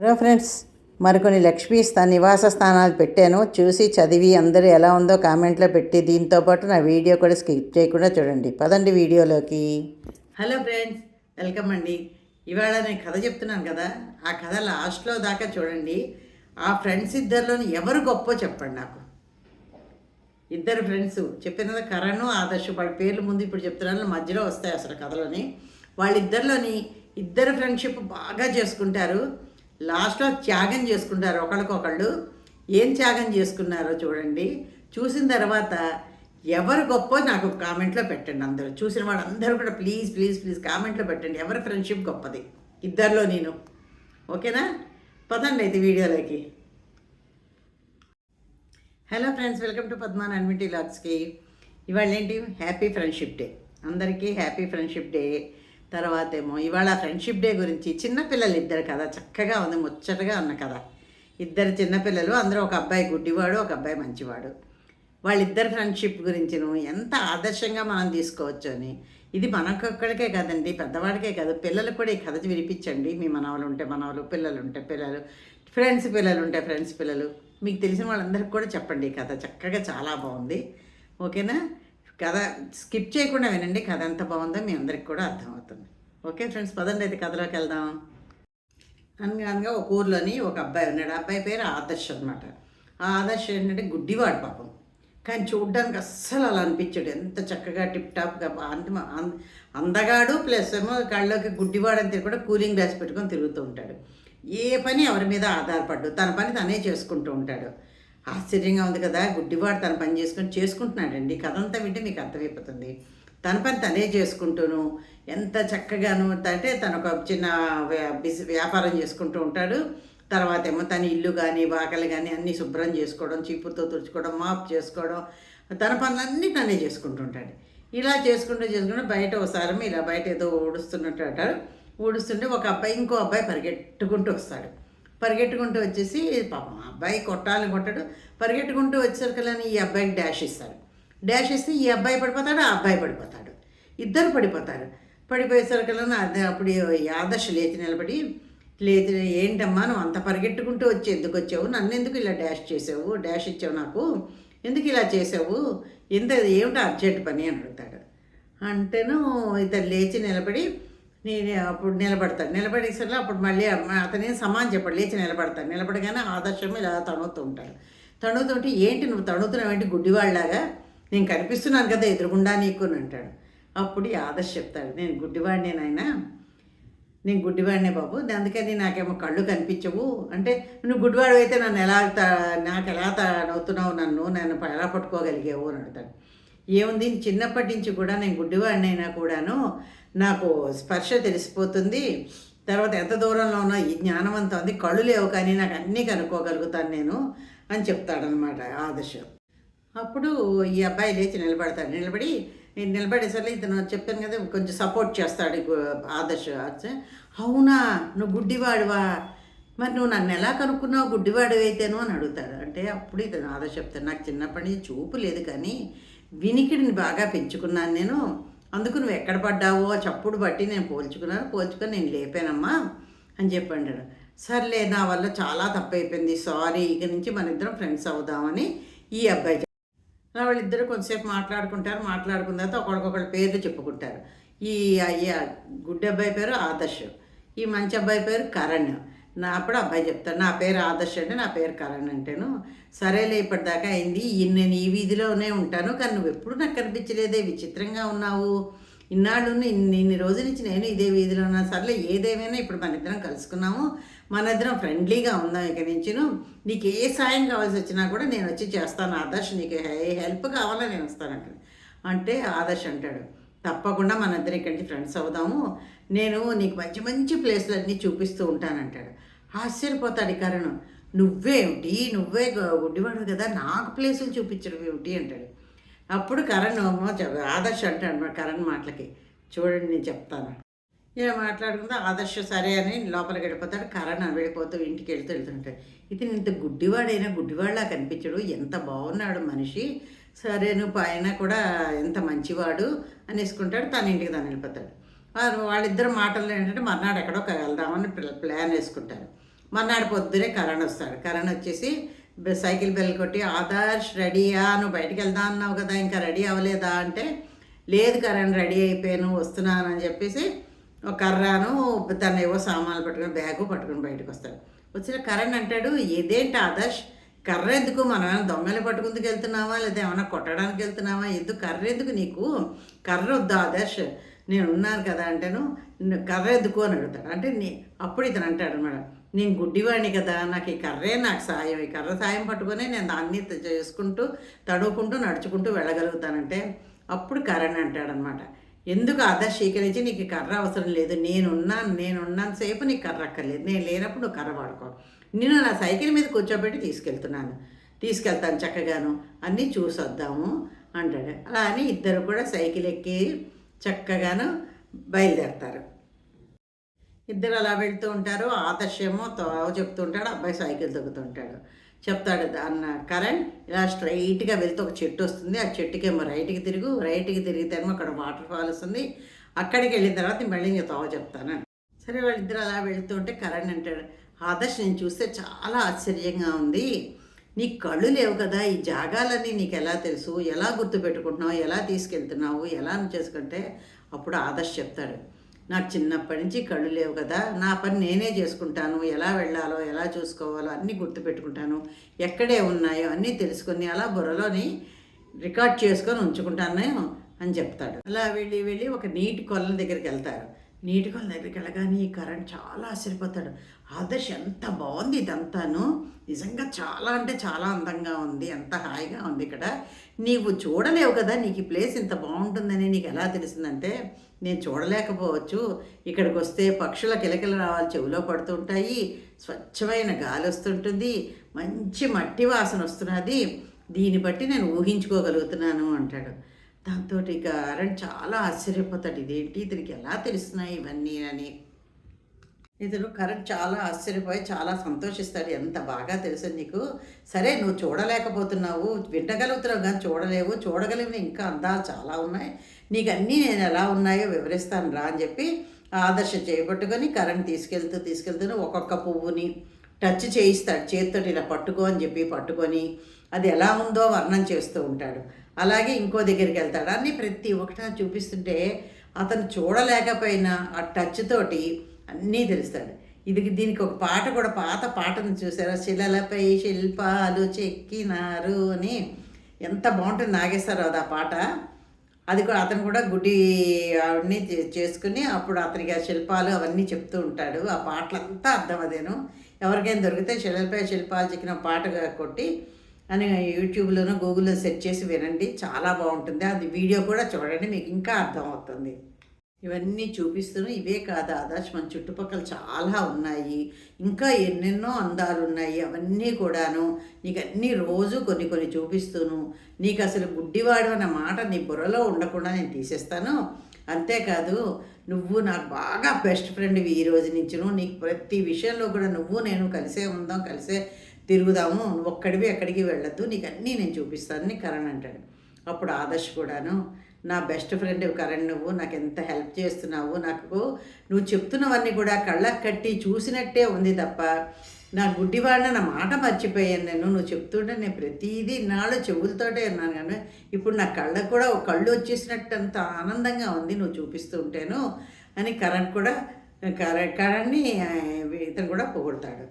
Hello friends మరికొన్ని లక్ష్మీ స్థా నివాస స్థానాలు పెట్టాను. చూసి చదివి అందరూ ఎలా ఉందో కామెంట్లో పెట్టి దీంతో పాటు నా వీడియో కూడా స్కిప్ చేయకుండా చూడండి. పదండి వీడియోలోకి. హలో ఫ్రెండ్స్ వెల్కమ్ అండి. ఇవాళ నేను కథ చెప్తున్నాను కదా ఆ కథ లాస్ట్లో దాకా చూడండి. ఆ ఫ్రెండ్స్ ఇద్దరిలోని ఎవరు గొప్ప చెప్పండి నాకు. ఇద్దరు ఫ్రెండ్స్ చెప్పిన కదా కరణ్ ఆదర్శ్ వాళ్ళ పేర్లు ముందు ఇప్పుడు చెప్తున్నాను మధ్యలో వస్తాయి అసలు కథలోని. వాళ్ళిద్దరిలోని ఇద్దరు ఫ్రెండ్షిప్ బాగా చేసుకుంటారు. లాస్ట్లో త్యాగం చేసుకుంటారు. ఒకళ్ళకొకళ్ళు ఏం త్యాగం చేసుకున్నారో చూడండి. చూసిన తర్వాత ఎవరు గొప్ప నాకు కామెంట్లో పెట్టండి అందరూ. చూసిన వాళ్ళందరూ కూడా ప్లీజ్ ప్లీజ్ ప్లీజ్ కామెంట్లో పెట్టండి. ఎవరి ఫ్రెండ్షిప్ గొప్పది? ఇద్దరిలో నేను. ఓకేనా? పదండి అయితే వీడియోలోకి. హలో ఫ్రెండ్స్ వెల్కమ్ టు పద్మాన్ అన్విటీ లాగ్స్కి ఇవాళ ఏంటి హ్యాపీ ఫ్రెండ్షిప్ డే. అందరికీ హ్యాపీ ఫ్రెండ్షిప్ డే. తర్వాత ఏమో ఇవాళ ఫ్రెండ్షిప్ డే గురించి చిన్నపిల్లలు ఇద్దరు కథ చక్కగా ఉంది ముచ్చటగా ఉన్న కథ. ఇద్దరు చిన్నపిల్లలు అందరూ ఒక అబ్బాయి గుడ్డివాడు ఒక అబ్బాయి మంచివాడు. వాళ్ళిద్దరు ఫ్రెండ్షిప్ గురించిను ఎంత ఆదర్శంగా మనం తీసుకోవచ్చు అని. ఇది మనకొక్కడికే కదండి పెద్దవాడికే కాదు. పిల్లలకు కూడా ఈ కథ వినిపించండి. మీ మనవలు ఉంటే మనవలు పిల్లలు ఉంటే పిల్లలు ఫ్రెండ్స్ పిల్లలు ఉంటే ఫ్రెండ్స్ పిల్లలు. మీకు తెలిసిన వాళ్ళందరికీ కూడా చెప్పండి ఈ కథ. చక్కగా చాలా బాగుంది. ఓకేనా? కథ స్కిప్ చేయకుండా వినండి. కథ ఎంత బాగుందో మీ అందరికి కూడా అర్థమవుతుంది. ఓకే ఫ్రెండ్స్ పదండి అయితే కథలోకి వెళ్దాం. అనగా అనగా ఒక ఊర్లోని ఒక అబ్బాయి ఉన్నాడు. అబ్బాయి పేరు ఆదర్శ్ అనమాట ఆ ఆదర్శ్ ఏంటంటే గుడ్డివాడు పాపం. కానీ చూడ్డానికి అస్సలు అలా అనిపించాడు. ఎంత చక్కగా టిప్ టాప్గా అంత అంద- అందగాడు ప్లస్ ఏమో కళ్ళకి గుడ్డివాడు అంతే కూడా కూలింగ్ గ్లాస్ పెట్టుకొని తిరుగుతూ ఉంటాడు. ఏ పని ఎవరి మీద ఆధారపడ్డు తన పని తనే చేసుకుంటూ ఉంటాడు. ఆశ్చర్యంగా ఉంది కదా గుడ్డివాడు తన పని చేసుకొని చేసుకుంటున్నాడండి. కథంతా వింటే మీకు అర్థమైపోతుంది. తన పని తనే చేసుకుంటూను ఎంత చక్కగాను అంటే తను ఒక చిన్న వ్యా- వ్యాపారం చేసుకుంటూ ఉంటాడు. తర్వాత ఏమో తన ఇల్లు కానీ వాకలు కానీ అన్నీ శుభ్రం చేసుకోవడం చీపురుతో తుడుచుకోవడం మాప్ చేసుకోవడం తన పనులన్నీ తనే చేసుకుంటుంటాడు ఇలా చేసుకుంటూ చేసుకుంటూ బయట ఒకసారి ఇలా బయట ఏదో ఊడుస్తున్నట్టు అంటారు. ఊడుస్తుంటే ఒక అబ్బాయి ఇంకో అబ్బాయి పరిగెట్టుకుంటూ వస్తాడు. పరిగెట్టుకుంటూ వచ్చేసి పాపం ఆ అబ్బాయి కొట్టాలని కొట్టడు. పరిగెట్టుకుంటూ వచ్చేసరికలని ఈ అబ్బాయికి డాష్ ఇస్తాడు డాష్ ఇస్తే ఈ అబ్బాయి పడిపోతాడు ఆ అబ్బాయి పడిపోతాడు. ఇద్దరు పడిపోతారు. పడిపోయేసరికల్లా అదే అప్పుడు ఆదర్శ లేచి నిలబడి లేచి ఏంటమ్మా నువ్వు అంత పరిగెట్టుకుంటూ వచ్చి ఎందుకు వచ్చావు? నన్ను ఎందుకు ఇలా డాష్ చేసావు? డాష్ ఇచ్చావు నాకు. ఎందుకు ఇలా చేసావు? ఎంత ఏమిటో అర్జెంట్ పని? అని అడుగుతాడు. అంటేను ఇతను లేచి నిలబడి నేను అప్పుడు నిలబడతాడు నిలబడేసరిలో అప్పుడు మళ్ళీ అతనే సమాన్ చెప్పాడు లేచి నిలబడతాడు. నిలబడగానే ఆదర్శం ఇలా తణుతూ ఉంటాడు. తణుతుంటే ఏంటి నువ్వు తణుతున్నావు ఏంటి గుడ్డివాళ్ళలాగా? నేను కనిపిస్తున్నాను కదా ఎదురుగుండా నీకు అని అంటాడు. అప్పుడు ఆదర్శ చెప్తాడు. నేను గుడ్డివాడినే నాయనా. నేను గుడ్డివాడినే బాబు. అందుకని నాకేమో కళ్ళు కనిపించవు. అంటే నువ్వు గుడ్డివాడు అయితే నన్ను ఎలా త- నాకు ఎలా త- నవ్వుతున్నావు నన్ను? నన్ను ఎలా పట్టుకోగలిగేవు? అని అడుగుతాడు. ఏముంది? చిన్నప్పటి నుంచి కూడా నేను గుడ్డివాడినైనా కూడాను నాకు స్పర్శ తెలిసిపోతుంది. తర్వాత ఎంత దూరంలో ఉన్నా ఈ జ్ఞానం అంతా ఉంది. కళ్ళు లేవు కానీ నాకు అన్నీ కనుక్కోగలుగుతాను నేను అని చెప్తాడనమాట ఆదర్శం. అప్పుడు ఈ అబ్బాయి లేచి నిలబడతాడు. నిలబడి నేను నిలబడేసరికి ఇతను చెప్పాను కదా కొంచెం సపోర్ట్ చేస్తాడు ఆదర్శ అవునా? నువ్వు గుడ్డివాడువా? మరి నువ్వు నన్ను ఎలా కనుక్కున్నావు గుడ్డివాడు అయితేను అని అడుగుతాడు. అంటే అప్పుడు ఇతను ఆదర్శ చెప్తాడు నాకు చిన్నప్పటి నుంచి చూపు లేదు కానీ వినికిడిని బాగా పెంచుకున్నాను నేను. అందుకు నువ్వు ఎక్కడ పడ్డావో చప్పుడు బట్టి నేను పోల్చుకున్నాను. పోల్చుకొని నేను లేపానమ్మా అని చెప్పి అంటాడు సర్లే నా వల్ల చాలా తప్పు అయిపోయింది సారీ ఇక నుంచి మన ఇద్దరం ఫ్రెండ్స్ అవుదామని ఈ అబ్బాయి వాళ్ళిద్దరు కొంతసేపు మాట్లాడుకుంటారు. మాట్లాడుకున్న తర్వాత ఒకరికొకరి పేర్లు చెప్పుకుంటారు. ఈ ఈ గుడ్డ అబ్బాయి పేరు ఆదర్శ్. ఈ మంచి అబ్బాయి పేరు కరణ్. నా అప్పుడు అబ్బాయి చెప్తాడు నా పేరు ఆదర్శ్ అంటే నా పేరు కరణ్ అంటేను. సరేలే ఇప్పటిదాకా అయింది. నేను ఈ వీధిలోనే ఉంటాను కానీ నువ్వు ఎప్పుడు నాకు కనిపించలేదే విచిత్రంగా ఉన్నావు. ఇన్నాళ్ళు ఇన్ని ఇన్ని రోజుల నుంచి నేను ఇదే వీధిలో ఉన్నా. సర్లే ఏదేమైనా ఇప్పుడు మన ఇద్దరం కలుసుకున్నాము. మన ఇద్దరం ఫ్రెండ్లీగా ఉందాం ఇక నుంచిను. నీకు ఏ సాయం కావాల్సి వచ్చినా కూడా నేను వచ్చి చేస్తాను ఆదర్శ్. నీకు ఏ హెల్ప్ కావాలా నేను వస్తానంటాడు అంటే ఆదర్శ్ అంటాడు తప్పకుండా మన ఇద్దరం ఇక్కడి నుంచి ఫ్రెండ్స్ అవుదాము. నేను నీకు మంచి మంచి ప్లేస్లు చూపిస్తూ ఉంటానంటాడు ఆశ్చర్యపోతాడు ఈ నువ్వేమిటి నువ్వే గు- గుడ్డివాడు కదా? నాకు ప్లేసులు చూపించడం ఏమిటి? అంటాడు. అప్పుడు కరణ్ ఆదర్శ అంటాడు కరణ్ మాటలకి. చూడండి నేను చెప్తాను. ఇలా మాట్లాడుకుంటే ఆదర్శ సరే అని లోపలికి వెళ్ళిపోతాడు. కరణ్ వెళ్ళిపోతూ ఇంటికి వెళ్తూ వెళ్తుంటాడు. ఇది ఇంత గుడ్డివాడైనా గుడ్డివాడలా కనిపించడు. ఎంత బాగున్నాడు మనిషి. సరే నువ్వు పైన కూడా ఎంత మంచివాడు అనేసుకుంటాడు. తన ఇంటికి తను వెళ్ళిపోతాడు. వాళ్ళిద్దరు మాటలు ఏంటంటే మర్నాడు ఎక్కడో వెళ్దామని ప్లాన్ వేసుకుంటారు. మర్నాడు పొద్దునే కరణ్ వస్తాడు. కరణ్ వచ్చేసి సైకిల్ బెల్ కొట్టి ఆదర్శ్ రెడీయా నువ్వు బయటికి వెళ్దా అన్నావు కదా ఇంకా రెడీ అవ్వలేదా? అంటే లేదు కరణ్ రెడీ అయిపోయాను వస్తున్నాను అని చెప్పేసి ఒక కర్రాను తన ఏవో సామాన్లు పట్టుకొని బ్యాగు పట్టుకొని బయటకు వస్తాడు. వచ్చిన కరణ్ అంటాడు ఇదేంటి ఆదర్శ్? కర్ర ఎందుకు? మనం ఏమైనా దొంగలు పట్టుకుందుకు వెళ్తున్నావా? లేదా ఏమైనా కొట్టడానికి వెళ్తున్నావా? ఎందుకు కర్ర ఎందుకు నీకు? కర్ర వద్దు ఆదర్శ్? నేను ఉన్నాను కదా అంటేను కర్ర ఎందుకు అని అడుగుతాడు. అంటే నీ అప్పుడు ఇతను అంటాడు అనమాట నేను గుడ్డివాడిని కదా నాకు ఈ కర్రే నాకు సాయం ఈ కర్ర సాయం పట్టుకొని నేను దాన్ని చేసుకుంటూ తడువుకుంటూ నడుచుకుంటూ వెళ్ళగలుగుతానంటే అప్పుడు కరణ్ అంటాడనమాట ఎందుకు ఆదర్శ్ స్వీకరించి నీకు కర్ర అవసరం లేదు నేనున్నాను నేనున్నాను సేపు నీకు కర్ర అక్కర్లేదు నేను లేనప్పుడు నువ్వు కర్ర వాడుకో. నేను నా సైకిల్ మీద కూర్చోబెట్టి తీసుకెళ్తున్నాను. తీసుకెళ్తాను చక్కగాను అన్నీ చూసొద్దాము అంటాడు. అలా అని ఇద్దరు కూడా సైకిల్ ఎక్కి చక్కగాను బయలుదేరతారు. ఇద్దరు అలా వెళ్తూ ఉంటారు. ఆదర్శేమో తావు చెప్తూ ఉంటాడు అబ్బాయి సైకిల్ తొక్కుతుంటాడు చెప్తాడు అన్న కరణ్ ఇలా స్ట్రైట్గా వెళ్తే ఒక చెట్టు వస్తుంది. ఆ చెట్టుకేమో రైట్కి తిరుగు. రైట్కి తిరిగితేమో అక్కడ వాటర్ ఫాల్ వస్తుంది. అక్కడికి వెళ్ళిన తర్వాత మళ్ళీ నేను తావ చెప్తాను సరే వాళ్ళిద్దరు అలా వెళ్తూ ఉంటే కరణ్ అంటాడు ఆదర్శ్ నేను చూస్తే చాలా ఆశ్చర్యంగా ఉంది. నీ కళ్ళు లేవు కదా ఈ జాగాలన్నీ నీకు ఎలా తెలుసు? ఎలా గుర్తుపెట్టుకుంటున్నావు? ఎలా తీసుకెళ్తున్నావు? ఎలా నువ్వు చేసుకుంటే అప్పుడు ఆదర్శ్ చెప్తాడు. నాకు చిన్నప్పటి నుంచి కళ్ళు లేవు కదా నా పని నేనే చేసుకుంటాను. ఎలా వెళ్ళాలో ఎలా చూసుకోవాలో అన్నీ గుర్తుపెట్టుకుంటాను. ఎక్కడే ఉన్నాయో అన్నీ తెలుసుకొని అలా బుర్రలోని రికార్డ్ చేసుకొని ఉంచుకుంటాను అని చెప్తాడు. అలా వెళ్ళి వెళ్ళి ఒక నీటి కొల్ల దగ్గరికి వెళ్తారు. నీటి దగ్గరికి వెళ్ళగానే ఈ కరెంట్ చాలా ఆశ్చర్యపోతాడు. ఆదర్శ్ ఎంత బాగుంది ఇదంతాను. నిజంగా చాలా అంటే చాలా అందంగా ఉంది. ఎంత హాయిగా ఉంది ఇక్కడ. నీవు చూడలేవు కదా నీకు ఈ ప్లేస్ ఇంత బాగుంటుందని నీకు ఎలా తెలిసిందంటే నేను చూడలేకపోవచ్చు. ఇక్కడికి వస్తే పక్షుల కిలకిల రావాలి చెవిలో పడుతుంటాయి. స్వచ్ఛమైన గాలి వస్తుంటుంది. మంచి మట్టి వాసన వస్తున్నది. దీన్ని బట్టి నేను ఊహించుకోగలుగుతున్నాను అంటాడు. దాంతో ఇక అరణ్ చాలా ఆశ్చర్యపోతాడు. ఇదేంటి? ఇతనికి ఎలా తెలుస్తున్నాయి ఇవన్నీ అని. ఇతను కరెంట్ చాలా ఆశ్చర్యపోయి చాలా సంతోషిస్తాడు. ఎంత బాగా తెలుసు నీకు? సరే నువ్వు చూడలేకపోతున్నావు. వింటగలుగుతున్నావు కానీ చూడలేవు. చూడగలిగిన ఇంకా అందాలు చాలా ఉన్నాయి. నీకు అన్నీ నేను ఎలా ఉన్నాయో వివరిస్తాను రా అని చెప్పి ఆదర్శ చేపట్టుకొని కరెంట్ తీసుకెళ్తూ తీసుకెళ్తూ ఒక్కొక్క పువ్వుని టచ్ చేయిస్తాడు. చేతితోటి ఇలా పట్టుకో అని చెప్పి పట్టుకొని అది ఎలా ఉందో వర్ణం చేస్తూ ఉంటాడు. అలాగే ఇంకో దగ్గరికి వెళ్తాడు. అన్నీ ప్రతి ఒక్కటి చూపిస్తుంటే అతను చూడలేకపోయినా ఆ టచ్ తోటి అన్నీ తెలుస్తాడు. ఇది దీనికి ఒక పాట కూడా పాత పాటను చూసారా? శిలలపై శిల్పాలు చెక్కినారు అని. ఎంత బాగుంటుంది నాగేశ్వరరావు అది ఆ పాట. అది కూడా అతను కూడా గుడి అవన్నీ చే- చేసుకుని అప్పుడు అతనికి ఆ శిల్పాలు అవన్నీ చెప్తూ ఉంటాడు. ఆ పాటలంతా అర్థం అదేను. ఎవరికైనా దొరికితే శిలలపై శిల్పాలు చెక్కిన పాటగా కొట్టి అని యూట్యూబ్లోనూ గూగుల్లో సెర్చ్ చేసి వినండి. చాలా బాగుంటుంది. అది వీడియో కూడా చూడండి మీకు ఇంకా అర్థమవుతుంది ఇవన్నీ చూపిస్తూను ఇవే కాదు ఆదర్శ్. మన చుట్టుపక్కల చాలా ఉన్నాయి. ఇంకా ఎన్నెన్నో అందాలు ఉన్నాయి. అవన్నీ కూడాను నీకు అన్నీ రోజు కొన్ని కొన్ని చూపిస్తూను. నీకు అసలు గుడ్డివాడు అన్న మాట నీ బుర్రలో ఉండకుండా నేను తీసేస్తాను. అంతేకాదు నువ్వు నాకు బాగా బెస్ట్ ఫ్రెండ్వి ఈ రోజు నుంచి నీకు ప్రతి విషయంలో కూడా నువ్వు నేను కలిసే ఉందాం కలిసే తిరుగుదాము ఒక్కడివి ఎక్కడికి వెళ్ళొద్దు నీకు అన్నీ నేను చూపిస్తాను కరణ్ అంటాడు. అప్పుడు ఆదర్శ్ కూడాను నా బెస్ట్ ఫ్రెండ్ కరణ్ నువ్వు నాకు ఎంత హెల్ప్ చేస్తున్నావు నాకు నువ్వు చెప్తున్నవన్నీ కూడా కళ్ళకు కట్టి చూసినట్టే ఉంది తప్ప నా గుడ్డివాడిన నా మాట మర్చిపోయాను నేను నువ్వు చెప్తుంటే నేను ప్రతిదీ నాలో చెవులతోటే విన్నాను కానీ ఇప్పుడు నా కళ్ళకు కూడా ఒక కళ్ళు వచ్చేసినట్టు అంత ఆనందంగా ఉంది నువ్వు చూపిస్తూ ఉంటాను అని కరణ్ కూడా కరణ్ కరణ్ని ఇతను కూడా పొగుడతాడు.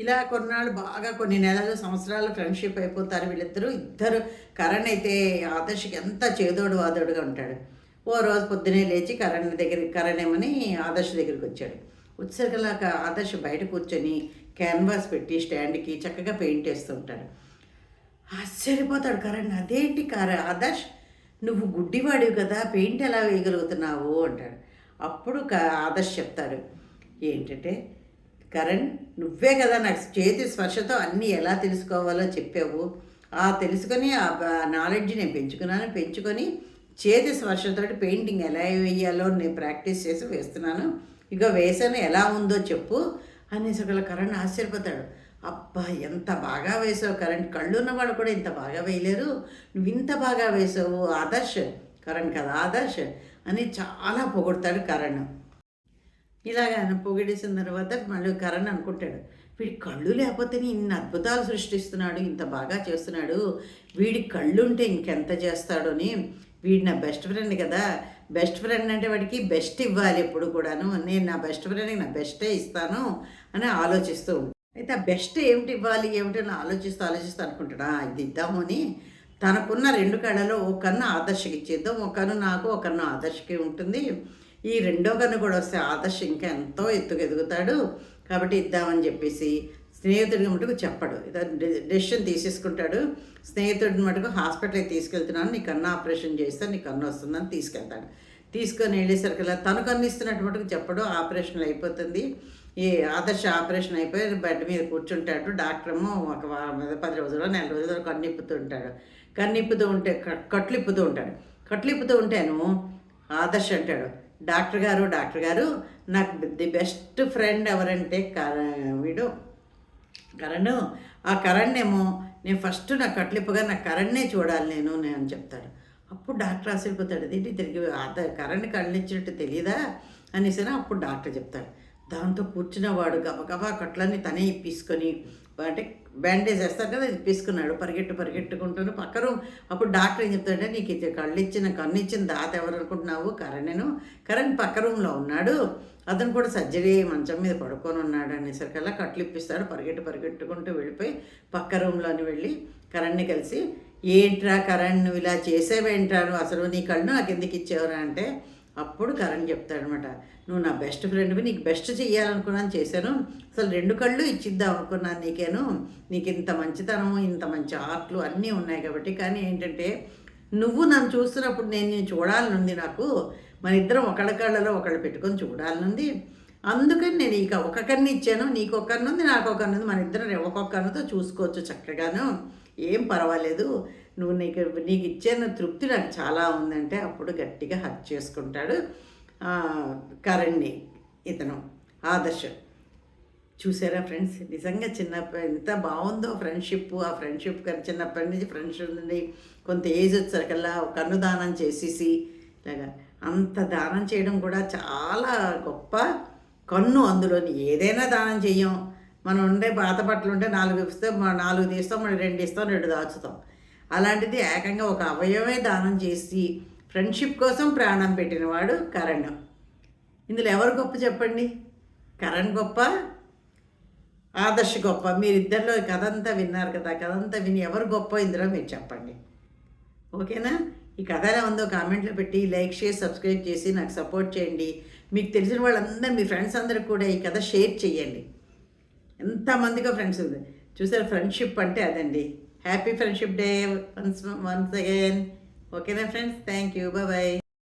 ఇలా కొన్నాళ్ళు బాగా కొన్ని నెలలు సంవత్సరాలు ఫ్రెండ్షిప్ అయిపోతారు వీళ్ళిద్దరూ. ఇద్దరు కరణ్ అయితే ఆదర్శకి ఎంత చేదోడు వాదోడుగా ఉంటాడు. ఓ రోజు పొద్దునే లేచి కరణ్ దగ్గరికి కరణ్ ఏమని ఆదర్శ్ దగ్గరికి వచ్చాడు. వచ్చేసరికలాగా ఆదర్శ్ బయట కూర్చొని క్యాన్వాస్ పెట్టి స్టాండ్కి చక్కగా పెయింట్ వేస్తుంటాడు ఆశ్చర్యపోతాడు కరణ్. అదేంటి కర ఆదర్శ్? నువ్వు గుడ్డివాడివి కదా పెయింట్ ఎలా వేయగలుగుతున్నావు? అంటాడు. అప్పుడు క- ఆదర్శ్ చెప్తాడు. ఏంటంటే కరణ్ నువ్వే కదా నాకు చేతి స్పర్శతో అన్నీ ఎలా తెలుసుకోవాలో చెప్పావు. ఆ తెలుసుకొని ఆ నాలెడ్జ్ నేను పెంచుకున్నాను. పెంచుకొని చేతి స్పర్శతోటి పెయింటింగ్ ఎలా వేయాలో నేను ప్రాక్టీస్ చేసి వేస్తున్నాను. ఇక వేసాను ఎలా ఉందో చెప్పు అనేసి ఒకళ్ళ కరణ్ ఆశ్చర్యపోతాడు. అబ్బా ఎంత బాగా వేసావు కరెంట్ కళ్ళు ఉన్నవాడు కూడా ఇంత బాగా వేయలేరు. నువ్వు ఇంత బాగా వేసావు ఆదర్శ్. కరణ్ కదా ఆదర్శ్ అని చాలా పొగుడతాడు కరణ్. ఇలాగ ఆయన పొగిడేసిన తర్వాత మళ్ళీ కరణ్ అనుకుంటాడు వీడి కళ్ళు లేకపోతే ఇన్ని అద్భుతాలు సృష్టిస్తున్నాడు ఇంత బాగా చేస్తున్నాడు వీడి కళ్ళు ఉంటే ఇంకెంత చేస్తాడని వీడు నా బెస్ట్ ఫ్రెండ్ కదా. బెస్ట్ ఫ్రెండ్ అంటే వాడికి బెస్ట్ ఇవ్వాలి ఎప్పుడు కూడాను నేను నా బెస్ట్ ఫ్రెండ్కి నా బెస్టే ఇస్తాను అని ఆలోచిస్తూ అయితే ఆ బెస్ట్ ఏమిటి ఇవ్వాలి ఏమిటి అని ఆలోచిస్తూ ఆలోచిస్తూ అనుకుంటాడా ఇది ఇద్దాము అని తనకున్న రెండు కళ్ళలో ఒక కన్ను ఆదర్శకి ఇచ్చేద్దాం ఒక కన్ను నాకు ఒక కన్ను ఆదర్శకి ఉంటుంది ఈ రెండో కన్ను కూడా వస్తే ఆదర్శ ఇంకా ఎంతో ఎత్తుకు ఎదుగుతాడు. కాబట్టి ఇద్దామని చెప్పేసి స్నేహితుడికి మటుకు చెప్పడు. డెసిషన్ తీసేసుకుంటాడు. స్నేహితుడిని మటుకు హాస్పిటల్కి తీసుకెళ్తున్నాను. నీ కన్ను ఆపరేషన్ చేస్తే నీ కన్ను వస్తుందని తీసుకెళ్తాడు. తీసుకొని వెళ్ళేసరికల్లా తను కన్ను ఇస్తున్నట్టు మటుకు చెప్పడు. ఆపరేషన్ అయిపోతుంది. ఈ ఆదర్శ ఆపరేషన్ అయిపోయి బెడ్ మీద కూర్చుంటాడు. డాక్టర్ ఏమో ఒక పది రోజులు నెల రోజులు కన్నిప్పుతూ ఉంటాడు. కన్నిప్పుతూ ఉంటే కట్లు కట్లిప్పుతూ ఉంటాడు. కట్లిప్పుతూ ఉంటేను ఆదర్శ అంటాడు. డాక్టర్ గారు డాక్టర్ గారు నాకు ది బెస్ట్ ఫ్రెండ్ ఎవరంటే కర- వీడు కరణ్. ఆ కరణ్ ఏమో నేను ఫస్ట్ నా కట్లిప్పగా నా కరణ్నే చూడాలి నేను నేను అని చెప్తాడు. అప్పుడు డాక్టర్ ఆశ్చర్యపోతాడు ఏంటి తిరిగి అత కరెంట్ కళ్ళనిచ్చినట్టు తెలియదా అనేసినా అప్పుడు డాక్టర్ చెప్తాడు. దాంతో కూర్చున్నవాడు గబగబా కట్లని తనే ఇప్పించుకొని అంటే బ్యాండేజ్ వేస్తారు కదా ఇప్పించుకున్నాడు పరిగెట్టు పరిగెట్టుకుంటూనే పక్క రూమ్. అప్పుడు డాక్టర్ ఏం చెప్తాడంటే నీకు ఇది కళ్ళు ఇచ్చిన కన్ను ఇచ్చిన దాత ఎవరు అనుకుంటున్నావు? కరణ్ను కరణ్ పక్క రూమ్లో ఉన్నాడు. అతను కూడా సర్జరీ మంచం మీద పడుకొని ఉన్నాడు అనేసరికల్లా కట్లు ఇప్పిస్తాడు పరిగెట్టు పరిగెట్టుకుంటూ వెళ్ళిపోయి పక్క రూమ్లోని వెళ్ళి కరణ్ని కలిసి ఏంట్రా కరణ్ నువ్వు ఇలా చేసేవేంట్రా? అసలు నీ కళ్ళు నాకు ఎందుకు ఇచ్చేవరా? అంటే అప్పుడు కరణ్ చెప్తాడనమాట నువ్వు నా బెస్ట్ ఫ్రెండ్వి నీకు బెస్ట్ చెయ్యాలనుకున్నాను చేశాను. అసలు రెండు కళ్ళు ఇచ్చిద్దాం అనుకున్నాను నీకేను. నీకు ఇంత మంచితనం ఇంత మంచి ఆర్ట్లు అన్నీ ఉన్నాయి కాబట్టి కానీ ఏంటంటే నువ్వు నన్ను చూస్తున్నప్పుడు నేను నేను చూడాలనుంది నాకు. మన ఇద్దరం ఒకళ్ళ కళ్ళలో ఒకళ్ళు పెట్టుకొని చూడాలనుంది అందుకని నేను ఇక ఒక కన్ను ఇచ్చాను నీకు ఒక కన్ను ఉంది నాకు ఒక కన్ను ఉంది. మన ఇద్దరం ఒక్కొక్క కన్నుతో చూసుకోవచ్చు చక్కగాను. ఏం పర్వాలేదు. నువ్వు నీకు నీకు ఇచ్చిన తృప్తి నాకు చాలా ఉందంటే అప్పుడు గట్టిగా హక్ చేసుకుంటాడు ఆ, కరణ్ని ఇతను ఆదర్శ్. చూసారా ఫ్రెండ్స్? నిజంగా చిన్నప్ప ఎంత బాగుందో ఫ్రెండ్షిప్ ఆ ఫ్రెండ్షిప్ కానీ చిన్నప్పటి నుంచి ఫ్రెండ్షిప్ నుండి కొంత ఏజ్ వచ్చేసరికల్లా కన్ను దానం చేసేసి ఇలాగా అంత దానం చేయడం కూడా చాలా గొప్ప కన్ను అందులోని. ఏదైనా దానం చెయ్యం. మనం ఉండే పాత బట్టలు ఉంటే నాలుగు ఇస్తే నాలుగు తీస్తాం రెండు ఇస్తాం రెండు దాచుతాం. అలాంటిది ఏకంగా ఒక అవయవమే దానం చేసి ఫ్రెండ్షిప్ కోసం ప్రాణం పెట్టినవాడు కరణ్. ఇందులో ఎవరు గొప్ప చెప్పండి? కరణ్ గొప్ప? ఆదర్శ గొప్ప. మీరిద్దరిలో కథ అంతా విన్నారు కదా కథ అంతా విని ఎవరు గొప్ప ఇందులో మీరు చెప్పండి. ఓకేనా? ఈ కథ ఎలా ఉందో కామెంట్లో పెట్టి లైక్ షేర్ సబ్స్క్రైబ్ చేసి నాకు సపోర్ట్ చేయండి. మీకు తెలిసిన వాళ్ళందరూ మీ ఫ్రెండ్స్ అందరికి కూడా ఈ కథ షేర్ చేయండి. ఎంతమందిగా ఫ్రెండ్స్ ఉంది. చూసారు ఫ్రెండ్షిప్ అంటే అదండి. Happy friendship day once once again ఓకేనా ఫ్రెండ్స్ థ్యాంక్ యూ బాయ్